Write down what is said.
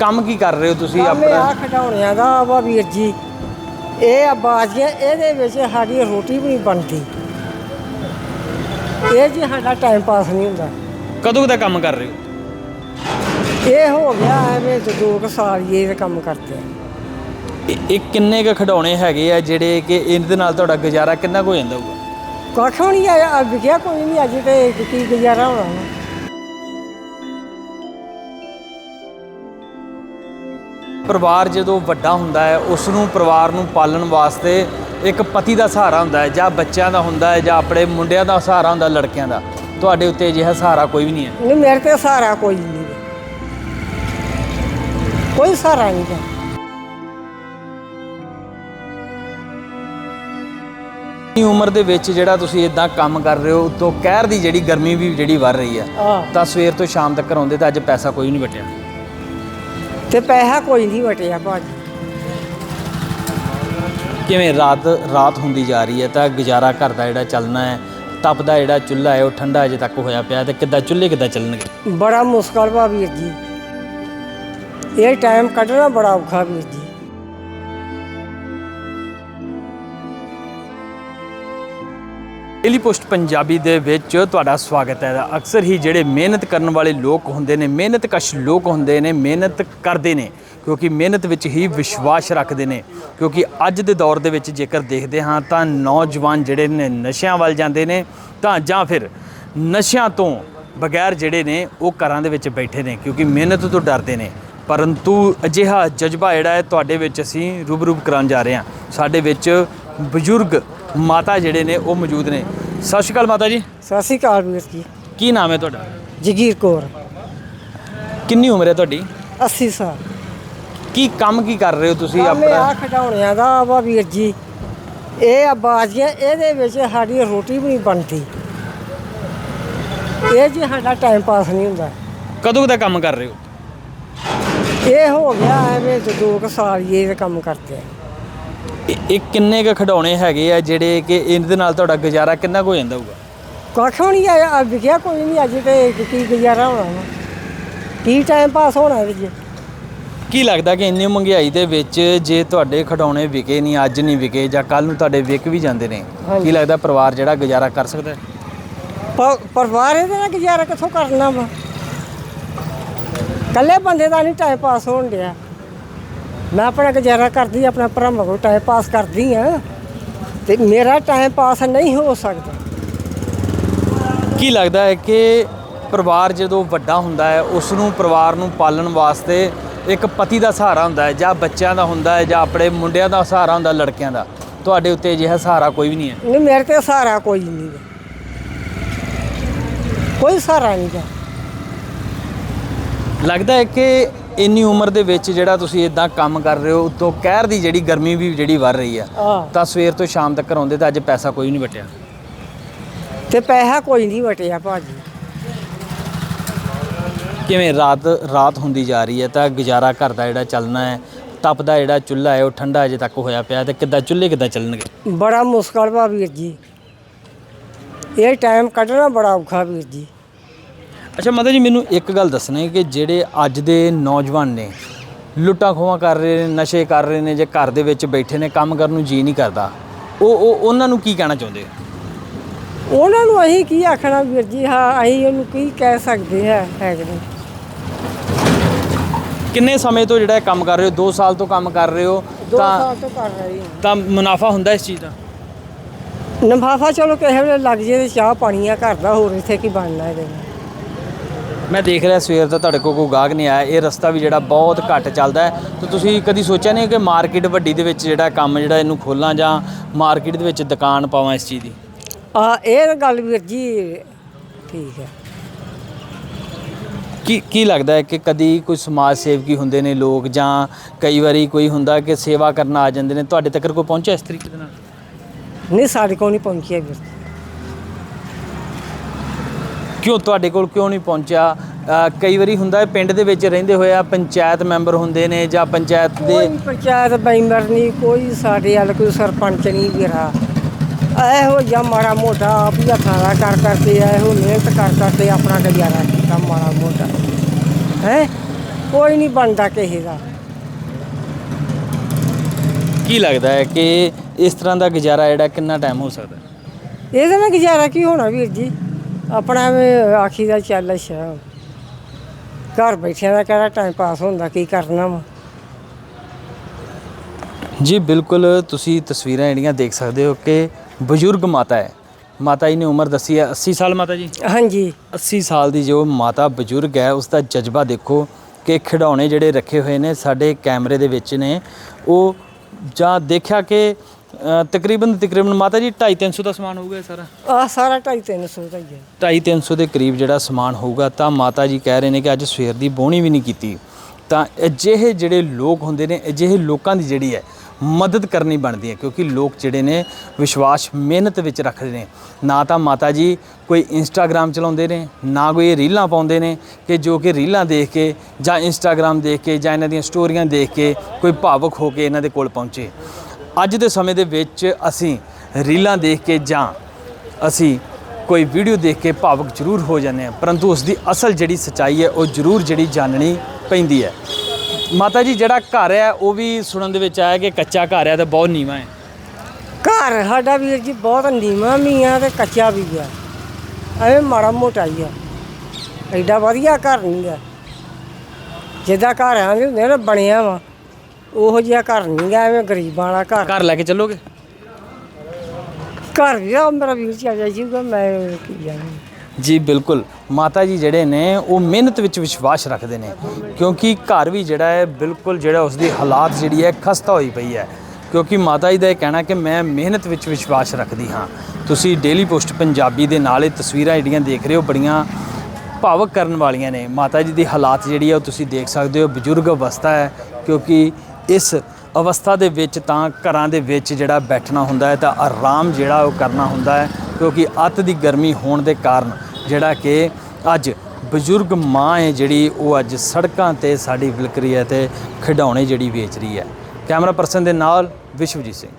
ਕੰਮ ਕੀ ਕਰ ਰਹੇ ਹੋ ਤੁਸੀਂ ਆਪਣਾ? ਆ ਖਿਡੌਣਿਆਂ ਦਾ ਵਾ ਵੀਰ ਜੀ। ਇਹ ਆ ਬਾਜ਼ੀਆਂ ਇਹਦੇ ਵਿੱਚ ਸਾਡੀ ਰੋਟੀ ਵੀ ਨਹੀਂ ਬਣਦੀ। ਇਹ ਜੀ ਸਾਡਾ ਟਾਈਮ ਪਾਸ ਨਹੀਂ ਹੁੰਦਾ। ਕਦੋਂ ਦਾ ਕੰਮ ਕਰ ਰਹੇ ਹੋ? ਇਹ ਹੋ ਗਿਆ ਐਵੇਂ ਤੇ ਦੋ ਕੁ ਸਾਲ ਹੀ ਇਹ ਕੰਮ ਕਰਦੇ ਆ। ਇਹ- ਇਹ ਕਿੰਨੇ ਕੁ ਖਿਡੌਣੇ ਹੈਗੇ ਆ ਜਿਹੜੇ ਕਿ ਇਹਦੇ ਨਾਲ ਤੁਹਾਡਾ ਗੁਜ਼ਾਰਾ ਕਿੰਨਾ ਕੁ ਹੋ ਜਾਂਦਾ ਹੋਊਗਾ? ਕੱਖ ਵੀ ਨਹੀਂ ਆਇਆ ਵਿਕਿਆ ਕੋਈ ਨਹੀਂ ਅੱਜ ਤੇ ਕੀ ਗੁਜ਼ਾਰਾ ਹੋਣਾ। ਪਰਿਵਾਰ ਜਦੋਂ ਵੱਡਾ ਹੁੰਦਾ ਹੈ ਉਸ ਨੂੰ ਪਰਿਵਾਰ ਨੂੰ ਪਾਲਣ ਵਾਸਤੇ ਇੱਕ ਪਤੀ ਦਾ ਸਹਾਰਾ ਹੁੰਦਾ ਹੈ ਜਾਂ ਬੱਚਿਆਂ ਦਾ ਹੁੰਦਾ ਹੈ ਜਾਂ ਆਪਣੇ ਮੁੰਡਿਆਂ ਦਾ ਸਹਾਰਾ ਹੁੰਦਾ ਲੜਕਿਆਂ ਦਾ ਤੁਹਾਡੇ ਉੱਤੇ ਅਜਿਹਾ ਸਹਾਰਾ ਕੋਈ ਵੀ ਨਹੀਂ ਹੈ ਨਹੀਂ ਮੇਰੇ ਤੇ ਸਹਾਰਾ ਕੋਈ ਨਹੀਂ। ਕੋਈ ਸਹਾਰਾ ਨਹੀਂ ਗਾ। ਇਹ ਉਮਰ ਦੇ ਵਿੱਚ ਜਿਹੜਾ ਤੁਸੀਂ ਇਦਾਂ ਕੰਮ ਕਰ ਰਹੇ ਹੋ ਉਤੋਂ ਕਹਿਰ ਦੀ ਜਿਹੜੀ ਗਰਮੀ ਵੀ ਜਿਹੜੀ ਵੱਧ ਰਹੀ ਹੈ ਤਾਂ ਸਵੇਰ ਤੋਂ ਸ਼ਾਮ ਤੱਕ ਆਉਂਦੇ ਤਾਂ ਅੱਜ ਪੈਸਾ ਕੋਈ ਨਹੀਂ ਬਟਿਆ ਤੇ ਪੈਸਾ ਕੋਈ ਨਹੀਂ ਵਟਿਆ ਭਾਜੀ ਕਿਵੇਂ ਰਾਤ ਰਾਤ ਹੁੰਦੀ ਜਾ ਰਹੀ ਹੈ ਤਾਂ ਗੁਜ਼ਾਰਾ ਘਰ ਦਾ ਜਿਹੜਾ ਚੱਲਣਾ ਹੈ ਤਪਦਾ ਜਿਹੜਾ ਚੁੱਲ੍ਹਾ ਹੈ ਉਹ ਠੰਡਾ ਅਜੇ ਤੱਕ ਹੋਇਆ ਪਿਆ ਤੇ ਕਿੱਦਾਂ ਚੁੱਲ੍ਹੇ ਕਿੱਦਾਂ ਚੱਲਣਗੇ? ਬੜਾ ਮੁਸ਼ਕਲ ਵਾ ਵੀਰ ਜੀ। ਇਹ ਟਾਈਮ ਕੱਢਣਾ ਬੜਾ ਔਖਾ ਵੀਰ ਜੀ। ਡੇਲੀ ਪੋਸਟ ਪੰਜਾਬੀ ਦੇ ਵਿੱਚ ਤੁਹਾਡਾ ਸਵਾਗਤ ਹੈ। ਅਕਸਰ ਹੀ ਜਿਹੜੇ ਮਿਹਨਤ ਕਰਨ ਵਾਲੇ ਲੋਕ ਹੁੰਦੇ ਨੇ ਮਿਹਨਤਕਸ਼ ਲੋਕ ਹੁੰਦੇ ਨੇ, ਮਿਹਨਤ ਕਰਦੇ ਨੇ, ਕਿਉਂਕਿ ਮਿਹਨਤ ਵਿੱਚ ਹੀ ਵਿਸ਼ਵਾਸ ਰੱਖਦੇ ਨੇ। ਕਿਉਂਕਿ ਅੱਜ ਦੇ ਦੌਰ ਦੇ ਵਿੱਚ ਜੇਕਰ ਦੇਖਦੇ ਹਾਂ ਤਾਂ ਨੌਜਵਾਨ ਜਿਹੜੇ ਨੇ ਨਸ਼ਿਆਂ ਵੱਲ ਜਾਂਦੇ ਨੇ, ਤਾਂ ਜਾਂ ਫਿਰ ਨਸ਼ਿਆਂ ਤੋਂ ਬਗੈਰ ਜਿਹੜੇ ਨੇ ਉਹ ਘਰਾਂ ਦੇ ਵਿੱਚ ਬੈਠੇ ਨੇ, ਕਿਉਂਕਿ ਮਿਹਨਤ ਤੋਂ ਡਰਦੇ ਨੇ। ਪਰੰਤੂ ਅਜਿਹਾ ਜਜ਼ਬਾ ਜਿਹੜਾ ਹੈ ਤੁਹਾਡੇ ਵਿੱਚ ਅਸੀਂ ਰੂਬਰੂ ਕਰਾਉਣ ਜਾ ਰਹੇ ਹਾਂ। ਸਾਡੇ ਵਿੱਚ ਬਜ਼ੁਰਗ ਮਾਤਾ ਜਿਹੜੇ ਨੇ ਉਹ ਮੌਜੂਦ ਨੇ। ਸਤਿ ਸ਼੍ਰੀ ਅਕਾਲ ਮਾਤਾ ਜੀ। ਸਤਿ ਸ਼੍ਰੀ ਅਕਾਲ ਵੀਰ ਜੀ। ਕੀ ਨਾਮ ਹੈ ਤੁਹਾਡਾ? ਜਗੀਰ ਕੌਰ। ਕਿੰਨੀ ਉਮਰ ਹੈ ਤੁਹਾਡੀ? 80 ਸਾਲ। ਕੀ ਕੰਮ ਕੀ ਕਰ ਰਹੇ ਹੋ ਤੁਸੀਂ ਆਪਣਾ? ਆ ਖਿਡੌਣਿਆਂ ਦਾ ਵਾ ਵੀਰ ਜੀ। ਇਹ ਆ ਬਾਜ਼ੀਆਂ ਇਹਦੇ ਵਿੱਚ ਸਾਡੀ ਰੋਟੀ ਵੀ ਨਹੀਂ ਬਣਦੀ। ਇਹ ਜੀ ਸਾਡਾ ਟਾਈਮ ਪਾਸ ਨਹੀਂ ਹੁੰਦਾ। ਕਦੋਂ ਦਾ ਕੰਮ ਕਰ ਰਹੇ ਹੋ? ਇਹ ਹੋ ਗਿਆ ਐਵੇਂ ਦੋ ਕੁ ਸਾਲ ਇਹ ਕੰਮ ਕਰਦੇ ਆ। ਇਹ- ਕਿੰਨੇ ਕੁ ਖਿਡੌਣੇ ਹੈਗੇ ਆ ਜਿਹੜੇ ਕਿ ਇਹਦੇ ਨਾਲ ਤੁਹਾਡਾ ਗੁਜ਼ਾਰਾ ਕਿੰਨਾ ਕੁ ਹੋ ਜਾਂਦਾ ਹੋਊਗਾ? ਕੱਖ ਵੀ ਨਹੀਂ ਆਇਆ ਵਿਕਿਆ ਕੋਈ ਨਹੀਂ ਅੱਜ ਤੇ ਕੀ ਗੁਜ਼ਾਰਾ ਹੋਣਾ ਵਾ। ਕੀ ਟਾਈਮ ਪਾਸ ਹੋਣਾ ਇਹਦੇ 'ਚ? ਕੀ ਲੱਗਦਾ ਕਿ ਇੰਨੀ ਮਹਿੰਗਾਈ ਦੇ ਵਿੱਚ ਜੇ ਤੁਹਾਡੇ ਖਿਡੌਣੇ ਵਿਕੇ ਨਹੀਂ ਅੱਜ ਨਹੀਂ ਵਿਕੇ ਜਾਂ ਕੱਲ ਨੂੰ ਤੁਹਾਡੇ ਵਿਕ ਵੀ ਜਾਂਦੇ ਨੇ ਹਾਂਜੀ। ਕੀ ਲੱਗਦਾ ਪਰਿਵਾਰ ਜਿਹੜਾ ਗੁਜ਼ਾਰਾ ਕਰ ਸਕਦਾ ਹੈ? ਪ- ਪਰਿਵਾਰ ਇਹਦੇ ਨਾਲ ਗੁਜ਼ਾਰਾ ਕਿੱਥੋਂ ਕਰਨਾ ਵਾ? ਇਕੱਲੇ ਬੰਦੇ ਦਾ ਨਹੀਂ ਟਾਈਮ ਪਾਸ ਹੋਣ ਡਿਆ। ਮੈਂ ਆਪਣਾ ਗੁਜ਼ਾਰਾ ਕਰਦੀ ਆਪਣਾ ਭਰਾਵਾਂ ਕੋਲ ਟਾਈਮ ਪਾਸ ਕਰਦੀ ਆ ਤੇ ਮੇਰਾ ਟਾਈਮ ਪਾਸ ਨਹੀਂ ਹੋ ਸਕਦਾ। ਕੀ ਲੱਗਦਾ ਹੈ ਕਿ ਪਰਿਵਾਰ ਜਦੋਂ ਵੱਡਾ ਹੁੰਦਾ ਹੈ ਉਸ ਨੂੰ ਪਰਿਵਾਰ ਨੂੰ ਪਾਲਣ ਵਾਸਤੇ ਇੱਕ ਪਤੀ ਦਾ ਸਹਾਰਾ ਹੁੰਦਾ ਹੈ ਜਾਂ ਬੱਚਿਆਂ ਦਾ ਹੁੰਦਾ ਹੈ ਜਾਂ ਆਪਣੇ ਮੁੰਡਿਆਂ ਦਾ ਸਹਾਰਾ ਹੁੰਦਾ ਲੜਕਿਆਂ ਦਾ? ਤੁਹਾਡੇ ਉੱਤੇ ਅਜਿਹਾ ਸਹਾਰਾ ਕੋਈ ਵੀ ਨਹੀਂ ਹੈ। ਨਹੀਂ ਮੇਰੇ ਤੇ ਸਹਾਰਾ ਕੋਈ ਨਹੀਂ ਗਾ। ਕੋਈ ਸਹਾਰਾ ਨਹੀਂ ਗਾ ਲੱਗਦਾ ਹੈ ਕਿ ਇੰਨੀ ਉਮਰ ਦੇ ਵਿੱਚ ਜਿਹੜਾ ਤੁਸੀਂ ਇਦਾਂ ਕੰਮ ਕਰ ਰਹੇ ਹੋ ਉਤੋਂ ਕਹਿਰ ਦੀ ਜਿਹੜੀ ਗਰਮੀ ਵੀ ਜਿਹੜੀ ਵੱਧ ਰਹੀ ਆਹ ਤਾਂ ਸਵੇਰ ਤੋਂ ਸ਼ਾਮ ਤੱਕ ਆਉਂਦੇ ਤਾਂ ਅੱਜ ਪੈਸਾ ਕੋਈ ਨਹੀਂ ਬਟਿਆ। ਤੇ ਪੈਸਾ ਕੋਈ ਨਹੀਂ ਵਟਿਆ ਭਾਜੀ। ਕਿਵੇਂ ਰਾਤ ਰਾਤ ਹੁੰਦੀ ਜਾ ਰਹੀ ਹੈ ਤਾਂ ਗੁਜ਼ਾਰਾ ਘਰ ਦਾ ਜਿਹੜਾ ਚੱਲਣਾ ਹੈ ਤਪਦਾ ਜਿਹੜਾ ਚੁੱਲ੍ਹਾ ਹੈ ਉਹ ਠੰਡਾ ਅਜੇ ਤੱਕ ਹੋਇਆ ਪਿਆ ਤੇ ਕਿੱਦਾਂ ਚੁੱਲ੍ਹੇ ਕਿੱਦਾਂ ਚੱਲਣਗੇ? ਬੜਾ ਮੁਸ਼ਕਲ ਵਾ ਵੀਰ ਜੀ। ਇਹ ਟਾਈਮ ਕੱਢਣਾ ਬੜਾ ਔਖਾ ਵੀਰ ਜੀ। ਅੱਛਾ ਮਤਲਬ ਜੀ ਮੈਨੂੰ ਇੱਕ ਗੱਲ ਦੱਸਣੀ ਕਿ ਜਿਹੜੇ ਅੱਜ ਦੇ ਨੌਜਵਾਨ ਨੇ ਲੁੱਟਾਂ ਖੋਹਾਂ ਕਰ ਰਹੇ ਨੇ ਨਸ਼ੇ ਕਰ ਰਹੇ ਨੇ ਜੇ ਘਰ ਦੇ ਵਿੱਚ ਬੈਠੇ ਨੇ ਕੰਮ ਕਰਨ ਨੂੰ ਜੀ ਨਹੀਂ ਕਰਦਾ ਉਹ ਉਹ ਉਹਨਾਂ ਨੂੰ ਕੀ ਕਹਿਣਾ ਚਾਹੁੰਦੇ ਹੋ? ਉਹਨਾਂ ਨੂੰ ਅਸੀਂ ਕੀ ਆਖਣਾ ਵੀਰ ਜੀ? ਹਾਂ ਅਸੀਂ ਉਹਨੂੰ ਕੀ ਕਹਿ ਸਕਦੇ ਹਾਂ ਹੈਗੇ ਨੇ। ਕਿੰਨੇ ਸਮੇਂ ਤੋਂ ਜਿਹੜਾ ਇਹ ਕੰਮ ਕਰ ਰਹੇ ਹੋ? 2 ਸਾਲ ਤੋਂ ਕੰਮ ਕਰ ਰਹੇ ਹੋ? ਦੋ ਤਾਂ ਸਾਲ ਤੋਂ ਕਰ ਰਹੀ ਹਾਂ। ਤਾਂ ਮੁਨਾਫਾ ਹੁੰਦਾ ਇਸ ਚੀਜ਼ ਦਾ? ਨਫਾਫਾ ਚਲੋ ਕਿਸੇ ਵੇਲੇ ਲੱਗ ਜੇ ਤੇ ਚਾਹ ਪਾਣੀ ਆ ਘਰ ਦਾ ਹੋਰ ਇੱਥੇ ਕੀ ਬਣਨਾ ਇਹਦੇ ਨਾਲ? ਮੈਂ ਦੇਖ ਰਿਹਾ ਸਵੇਰ ਤੋਂ ਤੁਹਾਡੇ ਕੋਲ ਕੋਈ ਗਾਹਕ ਨਹੀਂ ਆਇਆ। ਇਹ ਰਸਤਾ ਵੀ ਜਿਹੜਾ ਬਹੁਤ ਘੱਟ ਚੱਲਦਾ ਹੈ। ਤੇ ਤੁਸੀਂ ਕਦੀ ਸੋਚਿਆ ਨਹੀਂ ਕਿ ਮਾਰਕੀਟ ਵੱਡੀ ਦੇ ਵਿੱਚ ਜਿਹੜਾ ਕੰਮ ਜਿਹੜਾ ਇਹਨੂੰ ਖੋਲਾਂ ਜਾਂ ਮਾਰਕੀਟ ਦੇ ਵਿੱਚ ਦੁਕਾਨ ਪਾਵਾਂ ਇਸ ਚੀਜ਼ ਦੀ? ਆ ਇਹ ਗੱਲ ਵੀਰ ਜੀ ਠੀਕ ਹੈ। ਕੀ ਕੀ ਲੱਗਦਾ ਹੈ ਕਿ ਕਦੀ ਕੋਈ ਸਮਾਜ ਸੇਵਕੀ ਹੁੰਦੇ ਨੇ ਲੋਕ ਜਾਂ ਕਈ ਵਾਰੀ ਕੋਈ ਹੁੰਦਾ ਕਿ ਸੇਵਾ ਕਰਨ ਆ ਜਾਂਦੇ ਨੇ? ਤੁਹਾਡੇ ਤੱਕ ਕੋਈ ਪਹੁੰਚਿਆ ਇਸ ਤਰੀਕੇ ਦੇ ਨਾਲ? ਨਹੀਂ ਸਾਡੇ ਕੋਲ ਨਹੀਂ ਪਹੁੰਚਿਆ ਵੀਰ। ਜੀ। ਕਿਉਂ ਤੁਹਾਡੇ ਕੋਲ ਕਿਉਂ ਨਹੀਂ ਪਹੁੰਚਿਆ? ਕਈ ਵਾਰੀ ਹੁੰਦਾ ਹੈ ਪਿੰਡ ਦੇ ਵਿੱਚ ਰਹਿੰਦੇ ਹੋਏ ਆ ਪੰਚਾਇਤ ਮੈਂਬਰ ਹੁੰਦੇ ਨੇ ਜਾਂ ਪੰਚਾਇਤ ਦੇ ਕੋਈ ਪੰਚਾਇਤ ਮੈਂਬਰ ਨਹੀਂ ਕੋਈ ਸਾਡੇ ਵੱਲ ਕੋਈ ਸਰਪੰਚ ਨਹੀਂ ਵੀਰਾ ਇਹੋ ਜਿਹਾ ਮਾੜਾ ਮੋਟਾ ਆਪ ਹੀ ਹੱਥਾਂ ਕਰ ਕਰਕੇ ਇਹੋ ਮਿਹਨਤ ਕਰ ਕਰਕੇ ਆਪਣਾ ਗੁਜ਼ਾਰਾ ਕੀਤਾ ਮਾੜਾ ਮੋਟਾ। ਹੈ? ਕੋਈ ਨਹੀਂ ਬਣਦਾ ਕਿਸੇ ਦਾ। ਕੀ ਲੱਗਦਾ ਹੈ ਕਿ ਇਸ ਤਰ੍ਹਾਂ ਦਾ ਗੁਜ਼ਾਰਾ ਜਿਹੜਾ ਕਿੰਨਾ ਟਾਈਮ ਹੋ ਸਕਦਾ? ਇਹਦੇ ਨਾਲ ਗੁਜ਼ਾਰਾ ਕੀ ਹੋਣਾ ਵੀਰ ਜੀ? ਆਪਣਾ ਆਖੀ ਦਾ ਚੱਲ ਅੱਛਾ। ਘਰ ਬੈਠਿਆਂ ਦਾ ਕਿਹੜਾ ਟਾਈਮ ਪਾਸ ਹੁੰਦਾ ਕੀ ਕਰਨਾ ਵਾ। ਜੀ ਬਿਲਕੁਲ ਤੁਸੀਂ ਤਸਵੀਰਾਂ ਜਿਹੜੀਆਂ ਦੇਖ ਸਕਦੇ ਹੋ ਕਿ ਬਜ਼ੁਰਗ ਮਾਤਾ ਹੈ। ਮਾਤਾ ਜੀ ਨੇ ਉਮਰ ਦੱਸੀ ਹੈ 80 ਸਾਲ ਮਾਤਾ ਜੀ? ਹਾਂਜੀ। 80 ਸਾਲ ਦੀ ਜੋ ਮਾਤਾ ਬਜ਼ੁਰਗ ਹੈ ਉਸ ਦਾ ਜਜ਼ਬਾ ਦੇਖੋ ਕਿ ਖਿਡੌਣੇ ਜਿਹੜੇ ਰੱਖੇ ਹੋਏ ਨੇ ਸਾਡੇ ਕੈਮਰੇ ਦੇ ਵਿੱਚ ਨੇ ਉਹ ਜਾਂ ਦੇਖਿਆ ਕਿ ਅ, ਤਕਰੀਬਨ ਤਕਰੀਬਨ ਮਾਤਾ ਜੀ 2.5 300 ਦਾ ਸਮਾਨ ਹੋਊਗਾ ਇਹ ਸਾਰਾ? ਆ ਸਾਰਾ ਢਾਈ ਤਿੰਨ ਸੌ ਦਾ ਹੀ ਹੈ। 2.5 300 ਦੇ ਕਰੀਬ ਜਿਹੜਾ ਸਮਾਨ ਹੋਊਗਾ ਤਾਂ ਮਾਤਾ ਜੀ ਕਹਿ ਰਹੇ ਨੇ ਕਿ ਅੱਜ ਸਵੇਰ ਦੀ ਬੋਣੀ ਵੀ ਨਹੀਂ ਕੀਤੀ। ਤਾਂ ਅਜਿਹੇ ਜਿਹੜੇ ਲੋਕ ਹੁੰਦੇ ਨੇ ਅਜਿਹੇ ਲੋਕਾਂ ਦੀ ਜਿਹੜੀ ਹੈ ਮਦਦ ਕਰਨੀ ਬਣਦੀ ਹੈ ਕਿਉਂਕਿ ਲੋਕ ਜਿਹੜੇ ਨੇ ਵਿਸ਼ਵਾਸ ਮਿਹਨਤ ਵਿੱਚ ਰੱਖਦੇ ਨੇ। ਨਾ ਤਾਂ ਮਾਤਾ ਜੀ ਕੋਈ ਇੰਸਟਾਗ੍ਰam ਚਲਾਉਂਦੇ ਨੇ ਨਾ ਕੋਈ ਇਹ ਰੀਲਾਂ ਪਾਉਂਦੇ ਨੇ ਕਿ ਜੋ ਕਿ ਰੀਲਾਂ ਦੇਖ ਕੇ ਜਾਂ ਇੰਸਟਾਗ੍ਰam ਦੇਖ ਕੇ ਜਾਂ ਇਹਨਾਂ ਦੀਆਂ ਸਟੋਰੀਆਂ ਦੇਖ ਕੇ ਕੋਈ ਭਾਵੁਕ ਹੋ ਕੇ ਇਹਨਾਂ ਦੇ ਕੋਲ ਪਹੁੰਚੇ। ਅੱਜ ਦੇ ਸਮੇਂ ਦੇ ਵਿੱਚ ਅਸੀਂ ਰੀਲਾਂ ਦੇਖ ਕੇ ਜਾਂ ਅਸੀਂ ਕੋਈ ਵੀਡੀਓ ਦੇਖ ਕੇ ਭਾਵਕ ਜ਼ਰੂਰ ਹੋ ਜਾਂਦੇ ਹਾਂ, ਪਰੰਤੂ ਉਸ ਦੀ ਅਸਲ ਜਿਹੜੀ ਸਚਾਈ ਹੈ, ਉਹ ਜ਼ਰੂਰ ਜਿਹੜੀ ਜਾਣਨੀ ਪੈਂਦੀ ਹੈ। ਮਾਤਾ ਜੀ, ਜਿਹੜਾ ਘਰ ਹੈ, ਉਹ ਵੀ ਸੁਣਨ ਦੇ ਵਿੱਚ ਆਇਆ ਕਿ ਕੱਚਾ ਘਰ ਹੈ ਤੇ ਬਹੁਤ ਨੀਵਾਂ ਹੈ। ਘਰ ਸਾਡਾ ਵੀਰ ਜੀ ਬਹੁਤ ਨੀਵਾਂ ਵੀ ਆ ਤੇ ਕੱਚਾ ਵੀ ਆ ਐਵੇਂ ਮਾੜਾ ਮੋਟਾ ਹੀ ਆ ਐਡਾ ਵਧੀਆ ਘਰ ਨਹੀਂ ਆ ਜਿੱਦਾਂ ਘਰ ਆਂਦੇ ਹੁੰਦੇ ਨਾ ਬਣਿਆ ਵਾ। ਉਹੋ ਜਿਹਾ ਘਰ ਨਹੀਂ ਗਾ ਐਵੇਂ ਗਰੀਬਾਂ ਵਾਲਾ ਘਰ। ਘਰ ਲੈ ਕੇ ਚੱਲੋਗੇ? ਘਰ ਵੀ ਆ ਮੇਰਾ ਵੀਰ ਜੀ ਆ ਜਾਈਗਾ ਮੈਂ ਕੀ ਜਾਣਾ। ਜੀ ਬਿਲਕੁਲ। ਮਾਤਾ ਜੀ ਜਿਹੜੇ ਨੇ ਉਹ ਮਿਹਨਤ ਵਿੱਚ ਵਿਸ਼ਵਾਸ ਰੱਖਦੇ ਨੇ। ਕਿਉਂਕਿ ਘਰ ਵੀ ਜਿਹੜਾ ਹੈ ਬਿਲਕੁਲ ਜਿਹੜਾ ਉਸ ਦੀ ਹਾਲਾਤ ਜਿਹੜੀ ਹੈ ਖਸਤਾ ਹੋਈ ਪਈ ਹੈ। ਕਿਉਂਕਿ ਮਾਤਾ ਜੀ ਦਾ ਇਹ ਕਹਿਣਾ ਕਿ ਮੈਂ ਮਿਹਨਤ ਵਿੱਚ ਵਿਸ਼ਵਾਸ ਰੱਖਦੀ ਹਾਂ। ਤੁਸੀਂ ਡੇਲੀ ਪੋਸਟ ਪੰਜਾਬੀ ਦੇ ਨਾਲ ਇਹ ਤਸਵੀਰਾਂ ਜਿਹੜੀਆਂ ਦੇਖ ਰਹੇ ਹੋ ਬੜੀਆਂ ਭਾਵਕ ਕਰਨ ਵਾਲੀਆਂ ਨੇ। ਮਾਤਾ ਜੀ ਦੀ ਹਾਲਾਤ ਜਿਹੜੀ ਹੈ ਉਹ ਤੁਸੀਂ ਦੇਖ ਸਕਦੇ ਹੋ। ਬਜ਼ੁਰਗ ਅਵਸਥਾ ਹੈ ਕਿਉਂਕਿ ਇਸ ਅਵਸਥਾ ਦੇ ਵਿੱਚ ਤਾਂ ਘਰਾਂ ਦੇ ਵਿੱਚ ਜਿਹੜਾ ਬੈਠਣਾ ਹੁੰਦਾ ਹੈ, ਤਾਂ ਆਰਾਮ ਜਿਹੜਾ ਉਹ ਕਰਨਾ ਹੁੰਦਾ ਹੈ, ਕਿਉਂਕਿ ਅੱਤ ਦੀ ਗਰਮੀ ਹੋਣ ਦੇ ਕਾਰਨ ਜਿਹੜਾ ਕਿ ਅੱਜ ਬਜ਼ੁਰਗ ਮਾਂ ਹੈ ਜਿਹੜੀ, ਉਹ ਅੱਜ ਸੜਕਾਂ ਤੇ ਸਾਡੀ ਵਿਲਕ ਰਹੀ ਹੈ ਤੇ ਖਿਡੌਣੇ ਜਿਹੜੀ ਵੇਚ ਰਹੀ ਹੈ। ਕੈਮਰਾ ਪਰਸਨ ਦੇ ਨਾਲ ਵਿਸ਼ਵਜੀਤ ਸਿੰਘ।